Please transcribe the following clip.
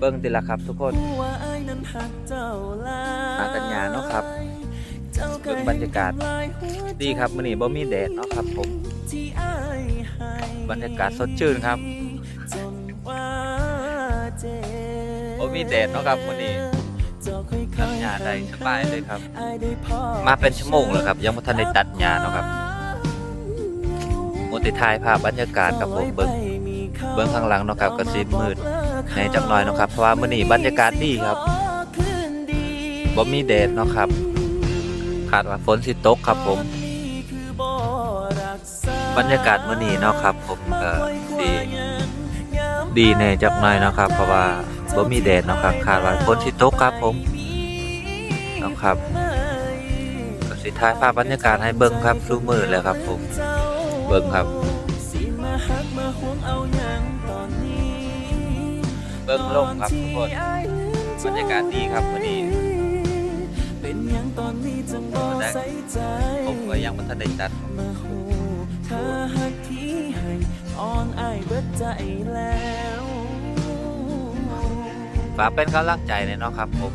เบิ่งติละครับทุกคนว่าอ้ายนั้นหักเจ้าหลายหากันยาเนาะครับเจ้เบิ่งบรรยากาศให้ทำลายหัวใจดีครับมื้อนี้บ่มีแดดเนาะครับผมที่อ้ายให้บรรยากาศสดชื่นครับจนว่าเจ็บบ่มีแดดเนาะครับมื้อนี้เจ้าค่อยๆตัดหญ้าได้สบายเลยครับอ้ายได้พอมาเป็นชั่วโมงแล้วครับ ยังบ่ทันได้ตัดหญ้าเนาะครับโมติถ่ายภาพบรรยากาศครับผมเบิ่งเบิ่งข้างหลังเนาะครับก็สิมืด ในจักหน่อยนะครับ เพราะว่ามื้อนี้บรรยากาศดีครับบ่มีแดดเนาะครับคาดว่าฝนสิตกครับผม บรรยากาศมื้อนี้เนาะครับ ผมก็สิดีแน่จักหน่อยเนาะครับ เพราะว่าบ่มีแดดเนาะครับคาดว่าฝนสิตกครับผมเนาะครับก็สิถ่ายภาพบรรยากาศให้เบิ่งครับซุมือเลยครับ ผม เบิ่งครับ บิ่งลมครับทุกคนบรรยากาศดีครับมื้อนี้เป็นหยังตอนนี้จังบ่ใส่ใจผมก็ยังบ่ทันได้ตัดมาหูถ้าหักที่ให้อ่อนอายเบิดใจแล้วฝากเป็นกำลังใจเลยเนาะครับผม